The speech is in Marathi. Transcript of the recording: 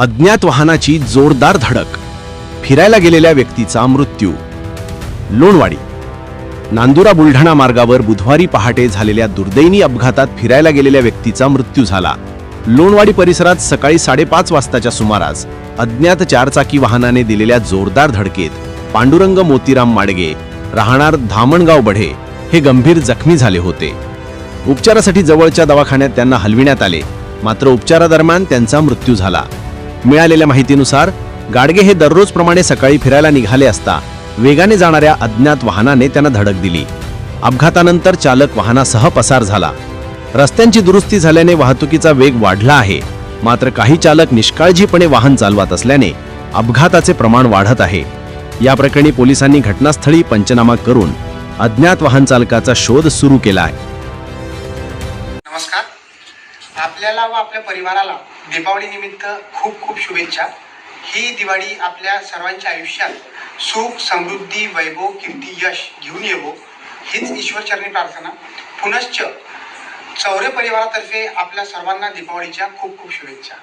अज्ञात वाहनाची जोरदार धडक. फिरायला गेलेल्या व्यक्तीचा मृत्यू. लोणवाडी. नांदुरा बुलढाणा मार्गावर बुधवारी पहाटे झालेल्या दुर्दैनी अपघातात फिरायला गेलेल्या व्यक्तीचा मृत्यू झाला. लोणवाडी परिसरात सकाळी साडेपाच वाजताच्या सुमारास अज्ञात चारचाकी वाहनाने दिलेल्या जोरदार धडकेत पांडुरंग मोतीराम माडगे राहणार धामणगाव बढे हे गंभीर जखमी झाले होते. उपचारासाठी जवळच्या दवाखान्यात त्यांना हलविण्यात आले. मात्र उपचारादरम्यान त्यांचा मृत्यू झाला. मिळालेल्या माहितीनुसार गाडगे हे दररोजप्रमाणे सकाळी फिरायला निघाले असता वेगाने जाणाऱ्या अज्ञात वाहनाने त्यांना धडक दिली. अपघातानंतर चालक वाहनासह पसार झाला. रस्त्यांची दुरुस्ती झाल्याने वाहतुकीचा वेग वाढला आहे. मात्र काही चालक निष्काळजीपणे वाहन चालवत असल्याने अपघाताचे प्रमाण वाढत आहे. या प्रकरणी पोलिसांनी घटनास्थळी पंचनामा करून अज्ञात वाहन चालकाचा शोध सुरू केला आहे. नमस्कार. आपल्याला व आपल्या परिवाराला दीपावली निमित्त खूप खूप शुभेच्छा. ही दिवाळी आपल्या सर्वांच्या आयुष्यात सुख समृद्धी वैभव कीर्ती यश घेऊन येवो. हीच ईश्वरचरणी प्रार्थना. पुनश्च चौरे परिवारातर्फे आपल्या सर्वांना दीपावलीच्या खूप खूप शुभेच्छा.